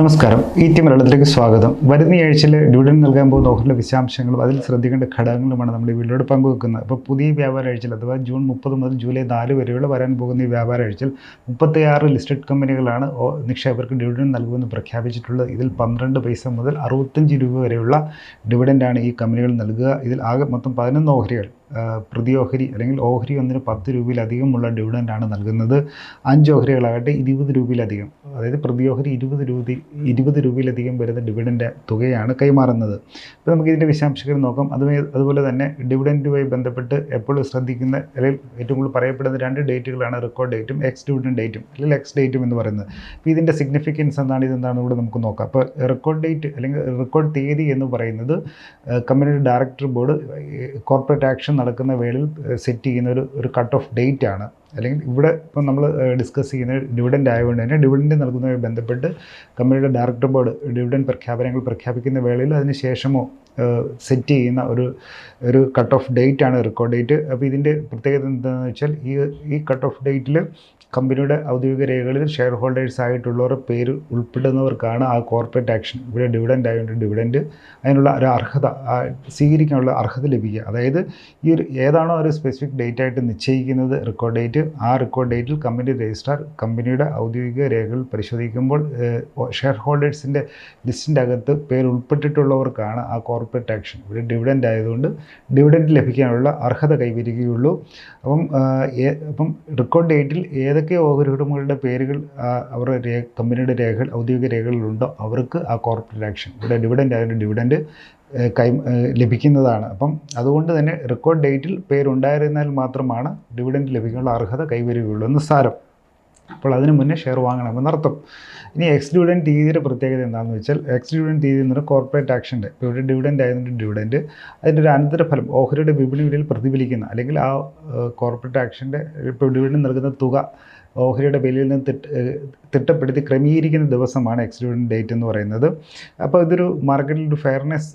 നമസ്കാരം. ഈ ടി മലയാളത്തിലേക്ക് സ്വാഗതം. വരുന്ന ആഴ്ചയിൽ ഡിവിഡൻ നൽകാൻ പോകുന്ന ഓഹരി വിശദാംശങ്ങളും അതിൽ ശ്രദ്ധിക്കേണ്ട ഘടകങ്ങളുമാണ് നമ്മൾ ഈ വീഡിയോയുടെ പങ്കുവെക്കുന്നത്. അപ്പോൾ പുതിയ വ്യാപാര ആഴ്ചയിൽ അഥവാ ജൂൺ മുപ്പത് മുതൽ ജൂലൈ നാല് വരെയുള്ള വരാൻ പോകുന്ന ഈ വ്യാപാര ആഴ്ചയിൽ മുപ്പത്തിയാറ് ലിസ്റ്റഡ് കമ്പനികളാണ് നിക്ഷേപകർക്ക് ഡിവിഡൻ നൽകുമെന്ന് പ്രഖ്യാപിച്ചിട്ടുള്ളത്. ഇതിൽ പന്ത്രണ്ട് പൈസ മുതൽ അറുപത്തഞ്ച് രൂപ വരെയുള്ള ഡിവിഡന്റാണ് ഈ കമ്പനികൾ നൽകുക. ഇതിൽ ആകെ മൊത്തം പതിനൊന്ന് ഓഹരികൾ. പ്രതി ഓഹരി അല്ലെങ്കിൽ ഓഹരി ഒന്നിന് പത്ത് രൂപയിലധികമുള്ള ഡിവിഡന്റാണ് നൽകുന്നത്. അഞ്ച് ഓഹരികളാകട്ടെ ഇരുപത് രൂപയിലധികം. അതായത് പ്രതി ഓഹരി ഇരുപത് രൂപ ഇരുപത് രൂപയിലധികം വരുന്ന ഡിവിഡന്റെ തുകയാണ് കൈമാറുന്നത്. അപ്പോൾ നമുക്ക് ഇതിന്റെ വിശദാംശങ്ങൾ നോക്കാം. അതുമായി അതുപോലെ തന്നെ ഡിവിഡന്റുമായി ബന്ധപ്പെട്ട് എപ്പോഴും ശ്രദ്ധിക്കുന്ന അല്ലെങ്കിൽ ഏറ്റവും കൂടുതൽ പറയപ്പെടുന്ന രണ്ട് ഡേറ്റുകളാണ് റെക്കോർഡ് ഡേറ്റും എക്സ് ഡിവിഡൻ ഡേറ്റും അല്ലെങ്കിൽ എക്സ് ഡേറ്റും എന്ന് പറയുന്നത്. അപ്പോൾ ഇതിന്റെ സിഗ്നിഫിക്കൻസ് എന്താണ് ഇതെന്താണെന്ന് കൂടെ നമുക്ക് നോക്കാം. അപ്പോൾ റെക്കോർഡ് ഡേറ്റ് അല്ലെങ്കിൽ റെക്കോർഡ് തീയതി എന്ന് പറയുന്നത് കമ്പനിയുടെ ഡയറക്ടർ ബോർഡ് കോർപ്പറേറ്റ് ആക്ഷൻ നടക്കുന്ന വേളയിൽ സെറ്റ് ചെയ്യുന്ന ഒരു ഒരു കട്ട് ഓഫ് ഡേറ്റ് ആണ്. അല്ലെങ്കിൽ ഇവിടെ ഇപ്പം നമ്മൾ ഡിസ്കസ് ചെയ്യുന്ന ഡിവിഡന്റ് ആയതുകൊണ്ട് തന്നെ ഡിവിഡന്റ് നൽകുന്നതുമായി ബന്ധപ്പെട്ട് കമ്പനിയുടെ ഡയറക്ടർ ബോർഡ് ഡിവിഡന്റ് പ്രഖ്യാപനങ്ങൾ പ്രഖ്യാപിക്കുന്ന വേളയിൽ അതിന് ശേഷമോ സെറ്റ് ചെയ്യുന്ന ഒരു ഒരു കട്ട് ഓഫ് ഡേറ്റ് ആണ് റെക്കോർഡ് ഡേറ്റ് അപ്പോൾ ഇതിന്റെ പ്രത്യേകത എന്താണെന്ന് വെച്ചാൽ ഈ ഈ കട്ട് ഓഫ് ഡേറ്റിൽ കമ്പനിയുടെ ഔദ്യോഗിക രേഖകളിൽ ഷെയർ ഹോൾഡേഴ്സ് ആയിട്ടുള്ളവരുടെ പേര് ഉൾപ്പെടുന്നവർക്കാണ് ആ കോർപ്പറേറ്റ് ആക്ഷൻ. ഇവിടെ ഡിവിഡന്റ് ആയതുകൊണ്ട് ഡിവിഡന്റ് അതിനുള്ള ഒരു അർഹത സ്വീകരിക്കാനുള്ള അർഹത ലഭിക്കുക. അതായത് ഈ ഒരു ഏതാണോ ഒരു സ്പെസിഫിക് ഡേറ്റ് ആയിട്ട് നിശ്ചയിക്കുന്നത് റെക്കോർഡ് ഡേറ്റ് ആ റെക്കോർഡ് ഡേറ്റിൽ കമ്പനി രജിസ്ട്രാർ കമ്പനിയുടെ ഔദ്യോഗിക രേഖകൾ പരിശോധിക്കുമ്പോൾ ഷെയർ ഹോൾഡേഴ്സിന്റെ ലിസ്റ്റിന്റെ അകത്ത് പേര് ഉൾപ്പെട്ടിട്ടുള്ളവർക്കാണ് ആ കോർപ്പറേറ്റ് ആക്ഷൻ. ഇവിടെ ഡിവിഡന്റ് ആയതുകൊണ്ട് ഡിവിഡന്റ് ലഭിക്കാനുള്ള അർഹത കൈവരികയുള്ളൂ അപ്പം അപ്പം റെക്കോർഡ് ഡേറ്റിൽ ഏതൊക്കെ ഓഹരി ഉടമകളുടെ പേരുകൾ അവരുടെ രേ കമ്പനിയുടെ രേഖകൾ ഔദ്യോഗിക രേഖകളിലുണ്ടോ അവർക്ക് ആ കോർപ്പറേറ്റ് ആക്ഷൻ ഇവിടെ ഡിവിഡന്റ് അതിന്റെ ഡിവിഡന്റ് കൈ ലഭിക്കുന്നതാണ്. അപ്പം അതുകൊണ്ട് തന്നെ റെക്കോർഡ് ഡേറ്റിൽ പേരുണ്ടായിരുന്നാൽ മാത്രമാണ് ഡിവിഡന്റ് ലഭിക്കാനുള്ള അർഹത കൈവരികയുള്ളൂ എന്ന് സാരം. അപ്പോൾ അതിന് മുന്നേ ഷെയർ വാങ്ങണം വാങ്ങണമെന്നർത്ഥം ഇനി എക്സ് ഡിവിഡന്റ് രീതിയുടെ പ്രത്യേകത എന്താണെന്ന് വെച്ചാൽ എക്സ് ഡിവിഡന്റ് രീതി എന്ന് പറഞ്ഞാൽ കോർപ്പറേറ്റ് ആക്ഷന്റെ ഇവിടെ ഡിവിഡന്റ് ആയതിന്റെ ഡിവിഡന്റ് അതിന്റെ ഒരു അനന്തരഫലം ഓഹരിയുടെ വിപണി വിലയിൽ പ്രതിഫലിക്കുന്ന അല്ലെങ്കിൽ ആ കോർപ്പറേറ്റ് ആക്ഷന്റെ ഇപ്പോൾ ഡിവിഡൻ നൽകുന്ന തുക ഓഹരിയുടെ വിലയിൽ നിന്ന് തിട്ട തിട്ടപ്പെടുത്തി ക്രമീകരിക്കുന്ന ദിവസമാണ് എക്സ് ഡിവിഡന്റ് ഡേറ്റ് എന്ന് പറയുന്നത്. അപ്പോൾ ഇതൊരു മാർക്കറ്റിൽ ഒരു ഫെയർനെസ്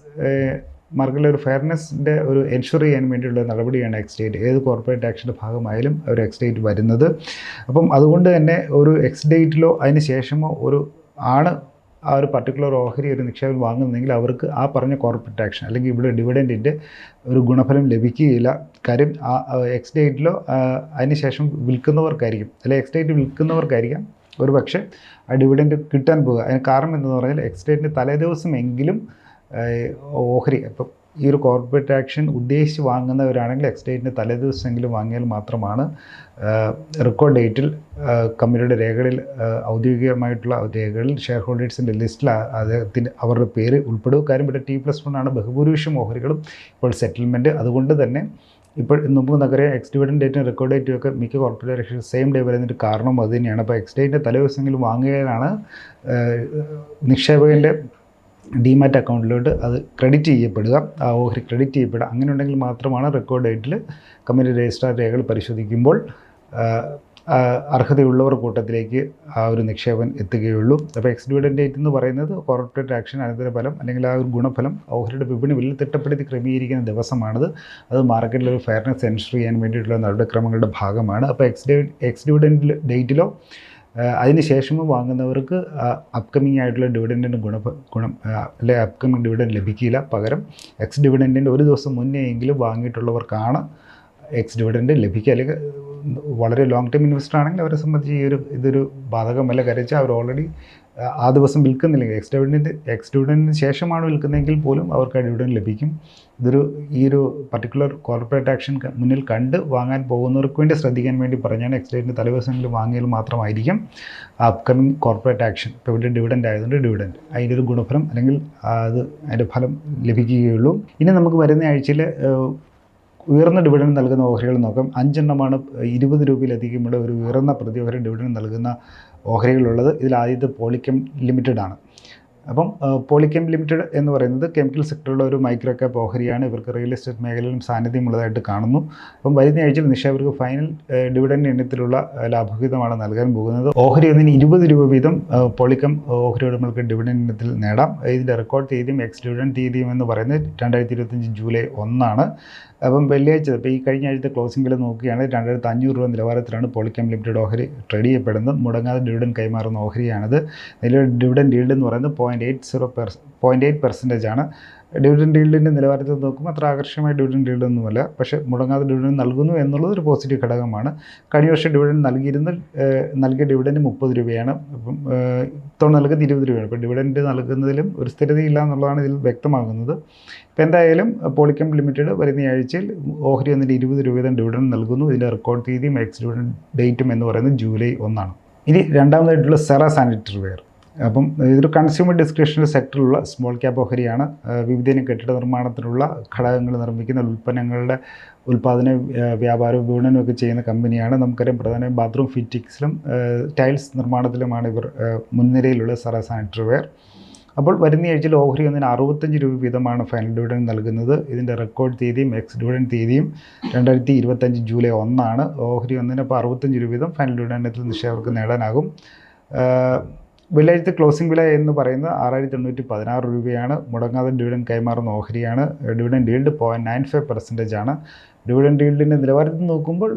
മാർക്കറ്റിലെ ഒരു ഫെയർനെസ്സിന്റെ ഒരു എൻഷുർ ചെയ്യാൻ വേണ്ടിയുള്ള നടപടിയാണ് എക്സ് ഡേറ്റ് ഏത് കോർപ്പറേറ്റ് ആക്ഷന്റെ ഭാഗമായാലും ഒരു എക്സ് ഡേറ്റ് വരുന്നത്. അപ്പം അതുകൊണ്ട് തന്നെ ഒരു എക്സ് ഡേറ്റിലോ അതിന് ശേഷമോ ഒരു ആണ് ആ ഒരു പർട്ടിക്കുലർ ഓഹരി ഒരു നിക്ഷേപം വാങ്ങുന്നതെങ്കിൽ അവർക്ക് ആ പറഞ്ഞ കോർപ്പറേറ്റ് ആക്ഷൻ അല്ലെങ്കിൽ ഇവിടെ ഡിവിഡന്റിന്റെ ഒരു ഗുണഫലം ലഭിക്കുകയില്ല. കാര്യം ആ എക്സ് ഡേറ്റിലോ അതിന് ശേഷം വിൽക്കുന്നവർക്കായിരിക്കും. അല്ലെങ്കിൽ എക്സ് ഡേറ്റ് വിൽക്കുന്നവർക്കായിരിക്കാം. ഒരു പക്ഷേ ആ ഡിവിഡന്റ് കിട്ടാൻ പോകുക. അതിന് കാരണം എന്ന് പറഞ്ഞാൽ എക്സ് ഡേറ്റിന്റെ തലേദിവസം എങ്കിലും ഏഹ് ഓഹരി. അപ്പം ഈ ഒരു കോർപ്പറേറ്റ് ആക്ഷൻ ഉദ്ദേശിച്ച് വാങ്ങുന്നവരാണെങ്കിൽ എക്സ് ഡേറ്റിന്റെ തലേദിവസമെങ്കിലും വാങ്ങിയാൽ മാത്രമാണ് റെക്കോർഡ് ഡേറ്റിൽ കമ്പനിയുടെ രേഖകളിൽ ഔദ്യോഗികമായിട്ടുള്ള രേഖകളിൽ ഷെയർ ഹോൾഡേഴ്സിന്റെ ലിസ്റ്റിൽ അദ്ദേഹത്തിന്റെ അവരുടെ പേര് ഉൾപ്പെടുക കാര്യം ഇവിടെ ടി പ്ലസ് വൺ ആണ് ബഹുഭൂരിപക്ഷം ഓഹരികളും ഇപ്പോൾ സെറ്റിൽമെന്റ് അതുകൊണ്ട് തന്നെ ഇപ്പോൾ മുമ്പ് നഗരം എക്സ് ഡിവിഡൻ ഡേറ്റും റെക്കോർഡ് ഡേറ്റും ഒക്കെ മിക്ക കോർപ്പറേറ്റ് ആക്ഷൻ സെയിം ഡേ വരുന്നതിന്റെ കാരണം അത് തന്നെയാണ്. അപ്പോൾ എക്സ് ഡേറ്റിന്റെ തലേദിവസമെങ്കിലും വാങ്ങുകയാണ് നിക്ഷേപകന്റെ ഡിമാറ്റ് അക്കൗണ്ടിലോട്ട് അത് ക്രെഡിറ്റ് ചെയ്യപ്പെടുക. ആ ഓഹരി ക്രെഡിറ്റ് ചെയ്യപ്പെടുക. അങ്ങനെ ഉണ്ടെങ്കിൽ മാത്രമാണ് റെക്കോർഡ് ഡേറ്റിൽ കമ്പനി രജിസ്ട്രാർ രേഖകൾ പരിശോധിക്കുമ്പോൾ അർഹതയുള്ളവർ കൂട്ടത്തിലേക്ക് ആ ഒരു നിക്ഷേപം എത്തുകയുള്ളൂ. അപ്പോൾ എക്സ് ഡിവിഡൻ ഡേറ്റ് എന്ന് പറയുന്നത് കോർപ്പറേറ്റ് ആക്ഷൻ അനന്തരഫലം അല്ലെങ്കിൽ ആ ഒരു ഗുണഫലം ഓഹരിയുടെ വിപണി വലിയ തിട്ടപ്പെടുത്തി ക്രമീകരിക്കുന്ന ദിവസമാണത്. അത് മാർക്കറ്റിൽ ഒരു ഫെയർനെസ് എൻഷർ ചെയ്യാൻ വേണ്ടിയിട്ടുള്ള നടപടിക്രമങ്ങളുടെ ഭാഗമാണ്. അപ്പോൾ എക്സ് ഡേ ഡേറ്റിലോ അതിന് ശേഷവും വാങ്ങുന്നവർക്ക് അപ്കമിങ് ആയിട്ടുള്ള ഡിവിഡന്റിന്റെ ഗുണ ഗുണം അല്ലെ അപ്കമിങ് ഡിവിഡന്റ് ലഭിക്കില്ല. പകരം എക്സ് ഡിവിഡന്റിന്റെ ഒരു ദിവസം മുന്നേ എങ്കിലും വാങ്ങിയിട്ടുള്ളവർക്കാണ് എക്സ് ഡിവിഡന്റ് ലഭിക്കുക. അല്ലെങ്കിൽ വളരെ ലോങ് ടൈം ഇൻവെസ്റ്റർ ആണെങ്കിൽ അവരെ സംബന്ധിച്ച് ഈ ഒരു ഇതൊരു ബാധകമല്ല. കരച്ച് അവർ ഓൾറെഡി ആ ദിവസം വിൽക്കുന്നില്ലെങ്കിൽ എക്സ് ഡിവിഡന്റ് എക്സ് ഡിവിഡന്റിന് ശേഷമാണ് വിൽക്കുന്നതെങ്കിൽ പോലും അവർക്ക് ആ ഡിവിഡന്റ് ലഭിക്കും. ഇതൊരു ഈ ഒരു പർട്ടിക്കുലർ കോർപ്പറേറ്റ് ആക്ഷൻ മുന്നിൽ കണ്ട് വാങ്ങാൻ പോകുന്നവർക്ക് വേണ്ടി ശ്രദ്ധിക്കാൻ വേണ്ടി പറഞ്ഞാണ് എക്സ് ഡേറ്റിന്റെ തലേദിവസങ്ങളിൽ വാങ്ങിയാൽ മാത്രമായിരിക്കും അപ്കമിങ് കോർപ്പറേറ്റ് ആക്ഷൻ ഇപ്പോൾ ഇവിടെ ഡിവിഡന്റ് ആയതുകൊണ്ട് ഡിവിഡന്റ് അതിന്റെ ഒരു ഗുണഫലം അല്ലെങ്കിൽ അത് അതിന്റെ ഫലം ലഭിക്കുകയുള്ളൂ. ഇനി നമുക്ക് വരുന്ന ആഴ്ചയിൽ ഉയർന്ന ഡിവിഡൻഡ് നൽകുന്ന ഓഹരികൾ നോക്കാം. അഞ്ചെണ്ണമാണ് ഇരുപത് രൂപയിലധികമുള്ള ഒരു ഉയർന്ന പ്രതി ഓഹരി ഡിവിഡൻഡ് നൽകുന്ന ഓഹരികളുള്ളത്. ഇതിൽ ആദ്യത്തെ പോളിക്കം ലിമിറ്റഡ് ആണ്. അപ്പം പോളിക്കം ലിമിറ്റഡ് എന്ന് പറയുന്നത് കെമിക്കൽ സെക്ടറിലുള്ള ഒരു മൈക്രോ ക്യാപ്പ് ഓഹരിയാണ്. ഇവർക്ക് റിയൽ എസ്റ്റേറ്റ് മേഖലയിലും സാന്നിധ്യമുള്ളതായിട്ട് കാണുന്നു. അപ്പം വരുന്ന ആഴ്ചയിൽ നിക്ഷേപകർക്ക് ഫൈനൽ ഡിവിഡൻഡ് ഏഹ്, ലാഭവിഹിതമാണ് നൽകാൻ പോകുന്നത്. ഓഹരി ഒന്നിന് ഇരുപത് രൂപ വീതം പോളിക്കം ഓഹരി ഉടമകൾക്ക് ഡിവിഡൻഡ് ഇനത്തിൽ നേടാം. ഇതിന്റെ റെക്കോർഡ് തീയതിയും എക്സ് ഡിവിഡൻഡ് തീയതിയും എന്ന് പറയുന്നത് രണ്ടായിരത്തി ഇരുപത്തഞ്ച് ജൂലൈ ഒന്നാണ്. അപ്പം വെള്ളിയാഴ്ച ഇപ്പോൾ ഈ കഴിഞ്ഞ ആഴ്ച ക്ലോസിംഗ് വില നോക്കുകയാണെങ്കിൽ രണ്ടായിരത്തി അഞ്ഞൂറ് രൂപ നിലവാരത്തിലാണ് പോളിക്കം ലിമിറ്റഡ് ഓഹരി ട്രേഡ് ചെയ്യപ്പെടുന്നത്. മുടങ്ങാതെ ഡിവിഡൻ കൈമാറുന്ന ഓഹരിയാണിത്. നിലവിൽ ഡിവിഡൻ ഡീൽഡ് എന്ന് പറയുന്നത് point eight zero per point eight percentage ആണ്. ഡിവിഡൻ ഡീൽഡിന്റെ നിലവാരത്തിൽ നോക്കുമ്പോൾ അത്ര ആകർഷകമായ ഡിവിഡൻ ഡീൽഡ് ഒന്നുമല്ല. പക്ഷേ മുടങ്ങാതെ ഡിവിഡൻ നൽകുന്നു എന്നുള്ളത് ഒരു പോസിറ്റീവ് ഘടകമാണ്. കഴിഞ്ഞ വർഷം ഡിവിഡൻ നൽകിയിരുന്ന നൽകിയ ഡിവിഡൻഡ് മുപ്പത് രൂപയാണ്. അപ്പം ഇത്തവണ നൽകുന്നത് ഇരുപത് രൂപയാണ്. അപ്പോൾ ഡിവിഡൻഡ് നൽകുന്നതിലും ഒരു സ്ഥിരതയില്ല എന്നുള്ളതാണ് ഇതിൽ വ്യക്തമാകുന്നത്. ഇപ്പോൾ എന്തായാലും പോളിക്കം ലിമിറ്റഡ് വരുന്ന ആഴ്ചയിൽ ഓഹരി ഒന്നിന്റെ ഇരുപത് രൂപ വീതം ഡിവിഡൻ നൽകുന്നു. ഇതിന്റെ റെക്കോർഡ് തീയതിയും എക്സ് ഡിവിഡൻ ഡേറ്റും എന്ന് പറയുന്നത് ജൂലൈ ഒന്നാണ്. ഇനി രണ്ടാമതായിട്ടുള്ള സെറ സാനിറ്ററി വെയർ അപ്പം ഇതൊരു കൺസ്യൂമർ ഡിസ്ക്രിപ്ഷനറി സെക്ടറിലുള്ള സ്മോൾ ക്യാപ് ഓഹരിയാണ്. വിവിധ കെട്ടിട നിർമ്മാണത്തിനുള്ള ഘടകങ്ങൾ നിർമ്മിക്കുന്ന ഉൽപ്പന്നങ്ങളുടെ ഉൽപ്പാദന വ്യാപാരവും വിപണനവും ഒക്കെ ചെയ്യുന്ന കമ്പനിയാണ്. നമുക്കറിയാം പ്രധാനമായും ബാത്റൂം ഫിറ്റിക്സിലും ടൈൽസ് നിർമ്മാണത്തിലുമാണ് ഇവർ മുൻനിരയിലുള്ള സറ സാനിറ്ററി വെയർ അപ്പോൾ വരുന്ന ആഴ്ചയിൽ ഓഹരി ഒന്നിന് അറുപത്തഞ്ച് രൂപ വീതമാണ് ഫൈനൽ ഡിവിഡൻ നൽകുന്നത്. ഇതിന്റെ റെക്കോർഡ് തീയതിയും എക്സ് ഡിവിഡൻ തീയതിയും രണ്ടായിരത്തി ഇരുപത്തഞ്ച് ജൂലൈ ഒന്നാണ്. ഓഹരി ഒന്നിന് അപ്പോൾ അറുപത്തഞ്ച് രൂപ വീതം ഫൈനൽ ഡിവിഡന്റിൽ നിക്ഷേപകർക്ക് നേടാനാകും. വെള്ളിയാഴ്ച ക്ലോസിംഗ് വില എന്ന് പറയുന്നത് ആറായിരത്തി എണ്ണൂറ്റി പതിനാറ് രൂപയാണ്. മുടങ്ങാതെ ഡിവിഡൻ കൈമാറുന്ന ഓഹരിയാണ്. Dividend yield point nine five percentage ആണ്. ഡിവിഡൻ ഡീൽഡിന്റെ നിലവാരത്തിൽ നോക്കുമ്പോൾ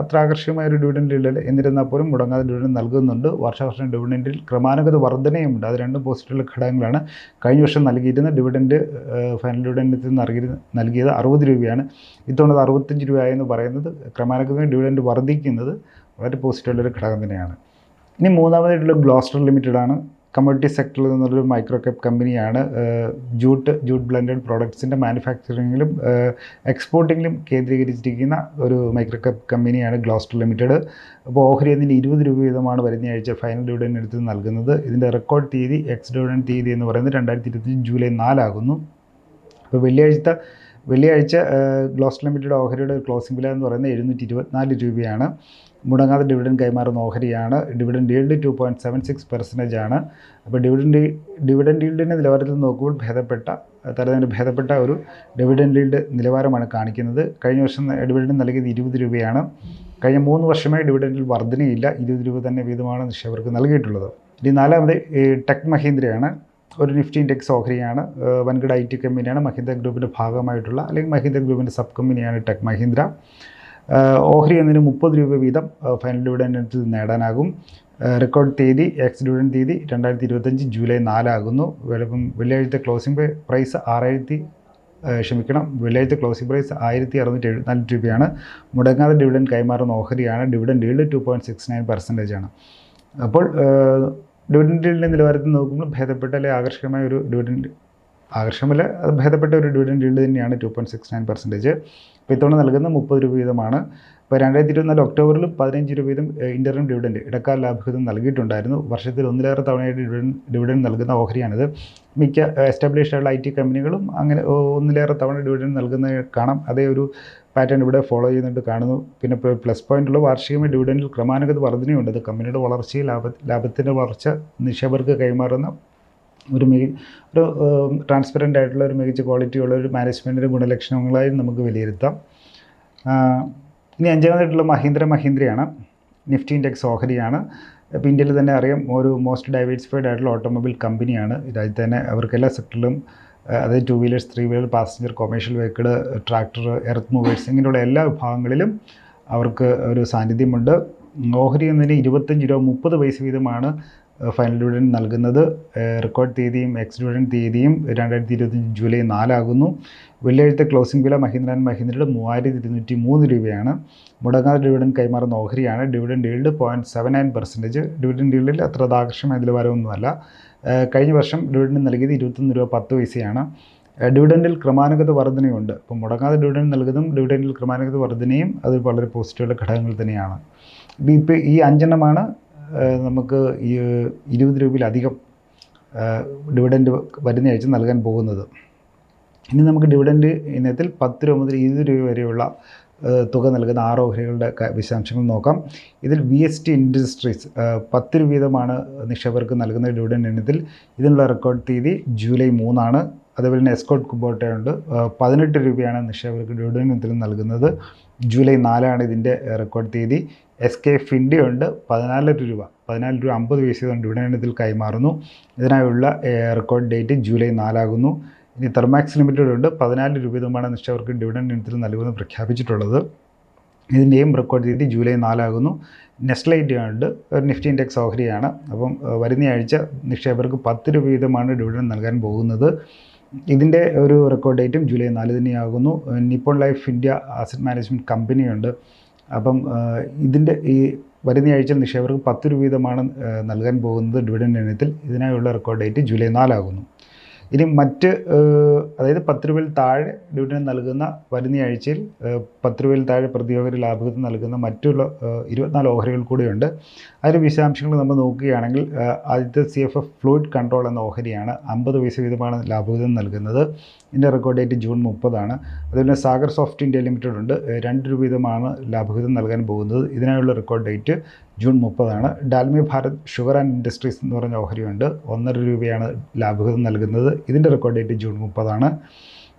അത്ര ആകർഷകമായ ഒരു ഡിവിഡൻ ഡീൽഡ് എന്നിരുന്നാൽ പോലും മുടങ്ങാതെ ഡിവിഡൻ നൽകുന്നുണ്ട്. വർഷവർഷം ഡിവിഡൻഡിൽ ക്രമാനുഗത വർധനയുമുണ്ട്. അത് രണ്ടും പോസിറ്റീവുള്ള ഘടകങ്ങളാണ്. കഴിഞ്ഞ വർഷം നൽകിയിരുന്ന ഡിവിഡൻഡ് ഫൈനൽ ഡിവിഡൻഡിൽ നിന്ന് നൽകിയത് അറുപത് രൂപയാണ്. ഇത്തവണ അറുപത്തഞ്ച് രൂപയായെന്ന് പറയുന്നത് ക്രമാനുഗതമായി ഡിവിഡൻഡ് വർദ്ധിക്കുന്നത് വളരെ പോസിറ്റീവുള്ളൊരു ഘടകം തന്നെയാണ്. ഇനി മൂന്നാമതായിട്ടുള്ള ഗ്ലോസ്റ്റർ ലിമിറ്റഡ് ആണ്. കമ്മ്യൂണിറ്റി സെക്ടറിൽ നിന്നുള്ളൊരു മൈക്രോ ക്യാപ് കമ്പനിയാണ് ജൂട്ട് ജൂട്ട് ബ്ലെൻഡഡ് പ്രോഡക്ട്സിന്റെ മാനുഫാക്ചറിങ്ങിലും എക്സ്പോർട്ടിങ്ങിലും കേന്ദ്രീകരിച്ചിരിക്കുന്ന ഒരു മൈക്രോ ക്യാപ് കമ്പനിയാണ് ഗ്ലോസ്റ്റർ ലിമിറ്റഡ്. അപ്പോൾ ഓഹരി അതിന് ഇരുപത് രൂപ വീതമാണ് വരുന്ന ആഴ്ച ഫൈനൽ ഡിവിഡന്റ് എടുത്ത് നൽകുന്നത്. ഇതിന്റെ റെക്കോർഡ് തീയതി എക്സ് ഡിവിഡന്റ് തീയതി എന്ന് പറയുന്നത് രണ്ടായിരത്തി ഇരുപത്തി ജൂലൈ നാലാകുന്നു. അപ്പോൾ വെള്ളിയാഴ്ച വെള്ളിയാഴ്ച ഗ്ലോസ് ലിമിറ്റഡ് ഓഹരിയുടെ ക്ലോസിംഗ് വില എന്ന് പറയുന്നത് എഴുന്നൂറ്റി ഇരുപത്തിനാല് രൂപയാണ്. മുടങ്ങാതെ ഡിവിഡൻ കൈമാറുന്ന ഓഹരിയാണ്. Dividend yield two point seven six percentage ആണ്. അപ്പോൾ ഡിവിഡൻ ഡിവിഡൻ ഡീൽഡിന്റെ നിലവാരത്തിൽ നോക്കുമ്പോൾ ഭേദപ്പെട്ട തരത്തിന് ഭേദപ്പെട്ട ഒരു ഡിവിഡൻ ഡീൽഡ് നിലവാരമാണ് കാണിക്കുന്നത്. കഴിഞ്ഞ വർഷം ഡിവിഡൻ നൽകിയത് ഇരുപത് രൂപയാണ്. കഴിഞ്ഞ മൂന്ന് വർഷമായി ഡിവിഡൻഡിൽ വർധനയില്ല. ഇരുപത് രൂപ തന്നെ വീതമാണ് നിക്ഷേപകർക്ക് നൽകിയിട്ടുള്ളത്. ഇനി നാലാമത് ടെക് മഹീന്ദ്രയാണ്. ഒരു നിഫ്റ്റി ഇൻഡെക്സ് ഓഹരിയാണ്. വൻകിട ഐ ടി കമ്പനിയാണ് മഹീന്ദ്ര ഗ്രൂപ്പിന്റെ ഭാഗമായിട്ടുള്ള അല്ലെങ്കിൽ മഹീന്ദ്ര ഗ്രൂപ്പിന്റെ സബ് കമ്പനിയാണ് ടെക് മഹീന്ദ്ര. ഓഹരി എന്നതിന് മുപ്പത് രൂപ വീതം ഫൈനൽ ഡിവിഡന്റിൽ നേടാനാകും. റെക്കോർഡ് തീയതി എക്സ് ഡിവിഡൻ തീയതി രണ്ടായിരത്തി ഇരുപത്തഞ്ച് ജൂലൈ നാലാകുന്നു. വെള്ളിയാഴ്ചത്തെ വെള്ളിയാഴ്ച ക്ലോസിംഗ് പ്രൈസ് ആറായിരത്തി ക്ഷമിക്കണം വെള്ളിയാഴ്ച ക്ലോസിംഗ് പ്രൈസ് ആയിരത്തി അറുന്നൂറ്റി എഴുപത്തിനാല് രൂപയാണ്. മുടങ്ങാതെ ഡിവിഡൻ കൈമാറുന്ന ഓഹരിയാണ്. Dividend yield two point six nine percentage ആണ്. അപ്പോൾ ഡിവിഡൻ ഡീലിന്റെ നിലവാരത്തിൽ നോക്കുമ്പോൾ ഭേദപ്പെട്ട അല്ലെങ്കിൽ ആകർഷകമായ ഒരു ഡിവിഡൻ ആകർഷകമല്ല അത് ഭേദപ്പെട്ട ഒരു ഡിവിഡൻ ഡീൽഡ് തന്നെയാണ് two point six nine percentage ഇത്തവണ നൽകുന്ന മുപ്പത് രൂപ വീതമാണ്. ഇപ്പോൾ രണ്ടായിരത്തി ഇരുപത്തിനാല് ഒക്ടോബറിൽ പതിനഞ്ച് രൂപ വീതം ഇന്റർനം ഡിവിഡൻഡ് ഇടക്കാല ലാഭവിഹിതം നൽകിയിട്ടുണ്ടായിരുന്നു. വർഷത്തിൽ ഒന്നിലേറെ തവണയായിട്ട് ഡിവിഡൻ ഡിവിഡൻ നൽകുന്ന ഓഹരിയാണിത്. മിക്ക എസ്റ്റാബ്ലിഷ്ഡ് ആയിട്ടുള്ള ഐ ടി കമ്പനികളും അങ്ങനെ ഒന്നിലേറെ തവണ ഡിവിഡൻ നൽകുന്ന കാണാം. അതേ ഒരു പാറ്റേൺ ഇവിടെ ഫോളോ ചെയ്യുന്നുണ്ട് കാണുന്നു. പിന്നെ പ്ലസ് പോയിന്റുള്ള വാർഷികമായി ഡിവിഡൻഡിൽ ക്രമാനുഗത വർധനയുണ്ട്. അത് കമ്പനിയുടെ വളർച്ചയിൽ ലാഭ ലാഭത്തിന്റെ വളർച്ച നിക്ഷേപകർക്ക് കൈമാറുന്ന ഒരു മിക ഒരു ട്രാൻസ്പെറന്റ് ആയിട്ടുള്ള ഒരു മികച്ച ക്വാളിറ്റിയുള്ള ഒരു മാനേജ്മെന്റിന്റെ ഗുണലക്ഷണങ്ങളായി നമുക്ക് വിലയിരുത്താം. ഇനി അഞ്ചാമതായിട്ടുള്ള മഹീന്ദ്ര മഹീന്ദ്രയാണ്. നിഫ്റ്റി ഇൻഡെക്സ് ഓഹരിയാണ്. ഇപ്പോൾ ഇന്ത്യയിൽ തന്നെ അറിയാം ഒരു മോസ്റ്റ് ഡൈവേഴ്സിഫൈഡ് ആയിട്ടുള്ള ഓട്ടോമൊബൈൽ കമ്പനിയാണ് രാജ്യത്ത് തന്നെ അവർക്ക് എല്ലാ സെക്ടറിലും അതായത് two wheelers three wheeler passenger commercial vehicle tractor earth movers ഇങ്ങനെയുള്ള എല്ലാ വിഭാഗങ്ങളിലും അവർക്ക് ഒരു സാന്നിധ്യമുണ്ട്. ഓഹരി എന്നതിന് ഇരുപത്തഞ്ച് രൂപ മുപ്പത് പൈസ വീതമാണ് ഫൈനൽ ഡിവിഡൻഡ് നൽകുന്നത് റെക്കോർഡ് തീയതിയും എക്സ് ഡിവിഡൻഡ് തീയതിയും രണ്ടായിരത്തി ഇരുപത്തഞ്ച് ജൂലൈ നാലാകുന്നു. വെള്ളിയാഴ്ച ക്ലോസിംഗ് വില മഹീന്ദ്ര ആൻഡ് മഹീന്ദ്രയുടെ മൂവായിരത്തി ഇരുന്നൂറ്റി മൂന്ന് രൂപയാണ്. മുടങ്ങാതെ ഡിവിഡൻഡ് കൈമാറുന്ന ഓഹരിയാണ്. Dividend yield point seven nine percentage dividend ഡീൽഡിൽ അത്ര ആകർഷമായ വരവൊന്നുമല്ല കഴിഞ്ഞ വർഷം ഡിവിഡൻഡ് നൽകിയത് ഇരുപത്തൊന്ന് രൂപ പത്ത് പൈസയാണ്. ഡിവിഡൻഡിൽ ക്രമാനുഗത വർധനയുണ്ട്. അപ്പോൾ മുടങ്ങാതെ ഡിവിഡൻഡ് നൽകുന്നതും ഡിവിഡൻഡിൽ ക്രമാനുഗത വർധനയും അത് വളരെ പോസിറ്റീവുള്ള ഘടകങ്ങൾ തന്നെയാണ്. ഇപ്പം ഇപ്പോൾ ഈ അഞ്ചെണ്ണമാണ് നമുക്ക് ഈ ഇരുപത് രൂപയിലധികം ഡിവിഡൻഡ് വരുന്ന ആഴ്ച നൽകാൻ പോകുന്നത്. ഇനി നമുക്ക് ഡിവിഡൻഡ് ഇനത്തിൽ പത്ത് രൂപ മുതൽ ഇരുപത് രൂപ വരെയുള്ള തുക നൽകുന്ന ആറ് ഓഹരികളുടെ വിശദാംശങ്ങൾ നോക്കാം. ഇതിൽ വി എസ് ടി ഇൻഡസ്ട്രീസ് പത്ത് രൂപ വീതമാണ് നിക്ഷേപകർക്ക് നൽകുന്ന ഡിവിഡൻഡ് ഇനത്തിൽ. ഇതിനുള്ള റെക്കോർഡ് തീയതി ജൂലൈ മൂന്നാണ്. അതേപോലെ തന്നെ എസ്കോട്ട് കുബോട്ടയുണ്ട് പതിനെട്ട് രൂപയാണ് നിക്ഷേപകർക്ക് ഡിവിഡൻഡ് ഇനത്തിൽ നൽകുന്നത്. ജൂലൈ നാലാണ് ഇതിന്റെ റെക്കോർഡ് തീയതി. എസ് കെ ഫിൻഡി ഉണ്ട് പതിനാല് രൂപ. പതിനാല് രൂപ അമ്പത് പൈസ ഡിവിഡൻഡ് ഇതിൽ കൈമാറുന്നു. ഇതിനായുള്ള റെക്കോർഡ് ഡേറ്റ് ജൂലൈ നാലാകുന്നു. ഇനി തെർമാക്സ് ലിമിറ്റഡ് ഉണ്ട് പതിനാല് രൂപ ഇതുമാണ് നിക്ഷേപകർക്ക് ഡിവിഡൻഡ് ഇനത്തിൽ നൽകുമെന്ന് പ്രഖ്യാപിച്ചിട്ടുള്ളത്. ഇതിന്റെയും റെക്കോർഡ് തീയതി ജൂലൈ നാലാകുന്നു. നെസ്ലൈറ്റ് ഉണ്ട് ഒരു നിഫ്റ്റി ഇൻഡെക്സ് ഓഹരിയാണ്. അപ്പം വരുന്ന ആഴ്ച നിക്ഷേപകർക്ക് പത്ത് രൂപ വീതമാണ് ഡിവിഡൻ നൽകാൻ പോകുന്നത്. ഇതിന്റെ ഒരു റെക്കോർഡ് ഡേറ്റും ജൂലൈ നാല് തന്നെയാകുന്നു. Nippon life India asset management കമ്പനിയുണ്ട് അപ്പം ഇതിന്റെ ഈ വരുന്ന ആഴ്ച നിക്ഷേപകർക്ക് പത്ത് രൂപ വീതമാണ് നൽകാൻ പോകുന്നത് ഡിവിഡൻ ഇനത്തിൽ ഇതിനായുള്ള റെക്കോർഡ് ഡേറ്റ് ജൂലൈ നാലാകുന്നു. ഇനി മറ്റ് അതായത് പത്ത് രൂപയിൽ താഴെ ഡിവിഡൻ നൽകുന്ന വരുന്ന ആഴ്ചയിൽ പത്ത് രൂപയിൽ താഴെ പ്രതിയോഹരി ലാഭത്തിൽ നൽകുന്ന മറ്റുള്ള ഇരുപത്തിനാല് ഓഹരികൾ കൂടിയുണ്ട്. അതിൽ വിശദാംശങ്ങൾ നമ്മൾ നോക്കുകയാണെങ്കിൽ ആദ്യത്തെ C F F fluid control എന്ന ഓഹരിയാണ് അമ്പത് പൈസ വീതമാണ് ലാഭവിധം നൽകുന്നത്. ഇതിന്റെ റെക്കോർഡ് ഡേറ്റ് ജൂൺ മുപ്പതാണ്. അതുപോലെ സാഗർ സോഫ്റ്റ് ഇന്ത്യ ലിമിറ്റഡ് ഉണ്ട്. രണ്ട് രൂപ വീതമാണ് ലാഭവിധം നൽകാൻ പോകുന്നത്. ഇതിനായുള്ള റെക്കോർഡ് ഡേറ്റ് ജൂൺ മുപ്പതാണ്. Dalmia Bharat sugar and industries എന്ന് പറഞ്ഞ ഓഹരിയുണ്ട്. ഒന്നര രൂപയാണ് ലാഭവിഹിതം നൽകുന്നത്. ഇതിന്റെ റെക്കോർഡ് ഡേറ്റ് ജൂൺ മുപ്പതാണ്.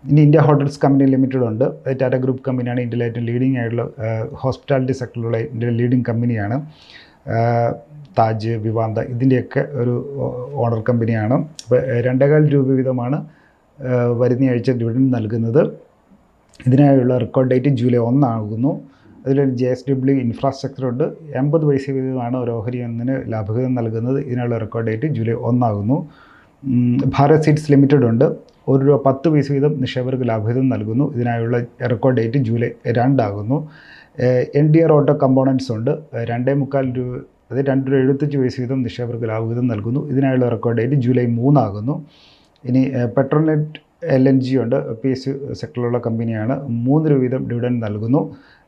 ഇനി ഇന്ത്യ ഹോട്ടൽസ് കമ്പനി ലിമിറ്റഡ് ഉണ്ട്. ടാറ്റ ഗ്രൂപ്പ് കമ്പനിയാണ്. ഇന്ത്യയിലെ ഏറ്റവും ലീഡിംഗ് ആയിട്ടുള്ള ഹോസ്പിറ്റാലിറ്റി സെക്ടറിലുള്ള ഇന്ത്യയിലെ ലീഡിംഗ് കമ്പനിയാണ്. താജ് വിവാന്ത ഇതിന്റെയൊക്കെ ഒരു ഓണർ കമ്പനിയാണ്. അപ്പോൾ രണ്ടേകാൽ രൂപ വീതമാണ് വരുന്ന ആഴ്ച ഡിവിഡൻഡ് നൽകുന്നത്. ഇതിനായുള്ള റെക്കോർഡ് ഡേറ്റ് ജൂലൈ ഒന്നാകുന്നു. അതിലൊരു ജെ എസ് ഡബ്ല്യു ഇൻഫ്രാസ്ട്രക്ചർ ഉണ്ട്. എൺപത് പൈസ വീതമാണ് ഒരു ഓഹരി ഒന്നിന് ലാഭവിഹിതം നൽകുന്നത്. ഇതിനുള്ള റെക്കോർഡ് ഡേറ്റ് ജൂലൈ ഒന്നാകുന്നു. ഭാരത് സീഡ്സ് ലിമിറ്റഡ് ഉണ്ട്. ഒരു രൂപ പത്ത് പൈസ വീതം നിക്ഷേപകർക്ക് ലാഭവിഹിതം നൽകുന്നു. ഇതിനായുള്ള record date July രണ്ടാകുന്നു. N D R auto components ഉണ്ട്. രണ്ടേ മുക്കാൽ രൂപ അത് രണ്ട് രൂപ എഴുപത്തഞ്ച് പൈസ വീതം നിക്ഷേപകർക്ക് ലാഭവിഹിതം നൽകുന്നു. ഇതിനായുള്ള റെക്കോർഡ് ഡേറ്റ് ജൂലൈ മൂന്നാകുന്നു. ഇനി പെട്രോനെറ്റ് എൽ എൻ ജി ഉണ്ട്. പി എസ് സെക്ടറിലുള്ള കമ്പനിയാണ് മൂന്ന് രൂപ വീതം ഡിവിഡൻഡ് നൽകുന്നു.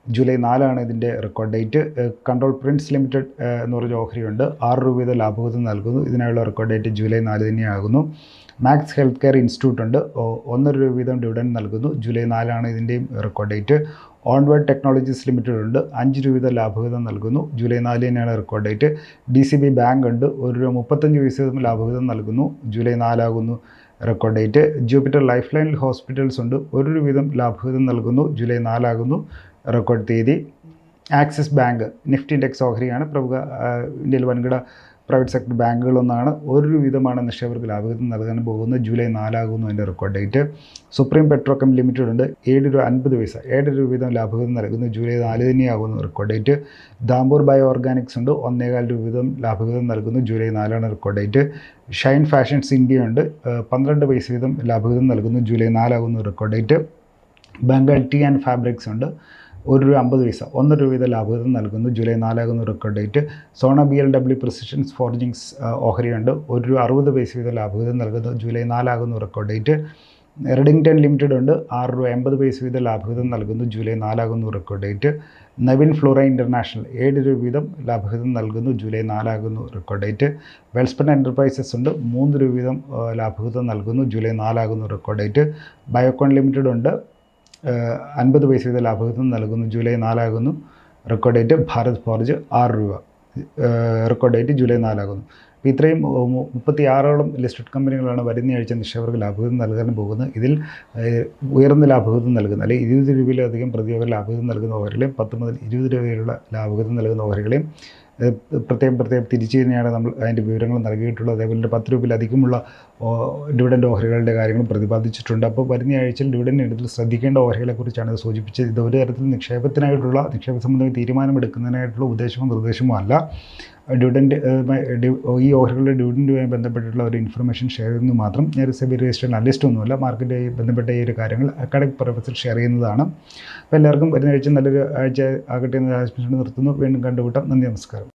ജൂലൈ നാലാണ് ഇതിന്റെ record date control print limited എന്ന് പറഞ്ഞ ഓഹരിയുണ്ട്. ആറ് രൂപ വീതം ലാഭവിഹിതം നൽകുന്നു. ഇതിനായുള്ള റെക്കോർഡ് ഡേറ്റ് ജൂലൈ നാല് തന്നെയാകുന്നു. മാക്സ് ഹെൽത്ത് കെയർ ഇൻസ്റ്റിറ്റ്യൂട്ട് ഉണ്ട് ഒന്നര രൂപ വീതം ഡിവിഡൻഡ് നൽകുന്നു. ജൂലൈ നാലാണ് ഇതിന്റെയും record date onward technologies limited ഉണ്ട്. അഞ്ച് രൂപ വീതം ലാഭവിഹിതം നൽകുന്നു. ജൂലൈ നാല് തന്നെയാണ് record date D C B bank ഉണ്ട്. ഒരു രൂപ മുപ്പത്തഞ്ച് വീതം ലാഭവിധം നൽകുന്നു. July നാലാകുന്നു record date Jupiter life line hospitals ഉണ്ട്. ഒരു രൂപ വീതം ലാഭവിധം നൽകുന്നു. ജൂലൈ നാലാകുന്നു റെക്കോർഡ് തീയതി. ആക്സിസ് ബാങ്ക് നിഫ്റ്റി ഇൻഡെക്സ് ഓഹരിയാണ് പ്രമുഖ ഇന്ത്യയിൽ വൻകിട പ്രൈവറ്റ് സെക്ടർ ബാങ്കുകളൊന്നാണ് ഒരു വിധമാണ് നിക്ഷേപകർക്ക് ലാഭകത്വം നൽകാൻ പോകുന്നത്. ജൂലൈ നാലാകുന്നു അതിന്റെ record date supreme petrochem limited ഉണ്ട്. ഏഴ് രൂപ അൻപത് പൈസ. ഏഴ് രൂപ വീതം ലാഭകത്വം നൽകുന്നു. ജൂലൈ നാല് തന്നെയാകുന്നു record date Dhampur bio organics ഉണ്ട്. ഒന്നേകാൽ രൂപ വീതം ലാഭകത്വം നൽകുന്നു. ജൂലൈ നാലാണ് record date shine fashions India ഉണ്ട്. പന്ത്രണ്ട് പൈസ വീതം ലാഭകത്വം നൽകുന്നു. July നാലാകുന്നു record date Bengal tea and fabrics ഉണ്ട്. ഒരു രൂപ അമ്പത് പൈസ. ഒന്ന് രൂപ വീതം ലാഭവിധം നൽകുന്നു. July നാലാകുന്ന record date Sona B L W precisions forgings ഓഹരിയുണ്ട്. ഒരു രൂപ അറുപത് പൈസ വീതം ലാഭവിധം നൽകുന്നു. ജൂലൈ നാലാകുന്ന റെക്കോർഡ് ഡേറ്റ് റെഡിങ്ടൺ ലിമിറ്റഡ് ഉണ്ട്. ആറ് രൂപ എൺപത് പൈസ വീതം ലാഭവിധം നൽകുന്നു. July നാലാകുന്നു record date Navin fluorine international ഏഴ് രൂപ വീതം ലാഭവിധം നൽകുന്നു. ജൂലൈ നാലാകുന്നു റെക്കോർഡ് ഡേറ്റ് വെൽസ്പൺ എന്റർപ്രൈസസ് ഉണ്ട്. മൂന്ന് രൂപ വീതം ലാഭവിധം നൽകുന്നു. ജൂലൈ നാലാകുന്നു റെക്കോർഡ് ഡേറ്റ് ബയോകോൺ ലിമിറ്റഡ് ഉണ്ട്. അൻപത് പൈസ വീതം ലാഭവിഹിതം നൽകുന്നു. ജൂലൈ നാലാകുന്നു. റെക്കോർഡ് ഡേറ്റ് ഭാരത് ഫോർജ് ആറ് രൂപ. റെക്കോർഡ് ഡേറ്റ് ജൂലൈ നാലാകുന്നു. അപ്പോൾ ഇത്രയും മുപ്പത്തി ആറോളം ലിസ്റ്റഡ് കമ്പനികളാണ് വരുന്ന ആഴ്ച നിക്ഷേപകർക്ക് ലാഭവിഹിതം നൽകാൻ പോകുന്നത്. ഇതിൽ ഉയർന്ന ലാഭവിഹിതം നൽകുന്ന അല്ലെങ്കിൽ ഇരുപത് രൂപയിലധികം പ്രതിയോഗ ലാഭവിഹിതം നൽകുന്ന ഓഹരികളെയും പത്ത് മുതൽ ഇരുപത് രൂപയിലുള്ള ലാഭവിഹിതം നൽകുന്ന ഓഹരികളെയും പ്രത്യേകം പ്രത്യേകം തിരിച്ചു തന്നെയാണ് നമ്മൾ അതിന്റെ വിവരങ്ങൾ നൽകിയിട്ടുള്ളത്. അതേപോലെ തന്നെ പത്ത് രൂപയിലധികമുള്ള ഡിവിഡൻഡ് ഓഹരികളുടെ കാര്യങ്ങളും പ്രതിപാദിച്ചിട്ടുണ്ട്. അപ്പോൾ വരുന്ന ആഴ്ചയിൽ ഡിവിഡൻഡ് ഇനത്തിൽ ശ്രദ്ധിക്കേണ്ട ഓഹരികളെക്കുറിച്ചാണ് ഇത് സൂചിപ്പിച്ചത്. ഇത് ഒരു തരത്തിൽ നിക്ഷേപത്തിനായിട്ടുള്ള നിക്ഷേപ സംബന്ധമായ തീരുമാനമെടുക്കുന്നതിനായിട്ടുള്ള ഉദ്ദേശമോ നിർദ്ദേശമോ അല്ല. ഡിവിഡൻഡ് ഈ ഓഹരികളുടെ ഡിവിഡന്റുമായി ബന്ധപ്പെട്ടിട്ടുള്ള ഒരു ഇൻഫർമേഷൻ ഷെയർ ചെയ്യുന്നത് മാത്രം ഞാൻ സെബി രജിസ്റ്റർ അനലിസ്റ്റ് ഒന്നുമല്ല. മാർക്കറ്റുമായി ബന്ധപ്പെട്ട ഈ ഒരു കാര്യങ്ങൾ അക്കാഡമിക് പർപ്പസിൽ ഷെയർ ചെയ്യുന്നതാണ്. അപ്പോൾ എല്ലാവർക്കും വരുന്ന ആഴ്ച നല്ലൊരു ആഴ്ച ആകട്ടെ എന്ന് നിർത്തുന്നു. വീണ്ടും കണ്ടുകൂട്ടാം നന്ദി നമസ്കാരം.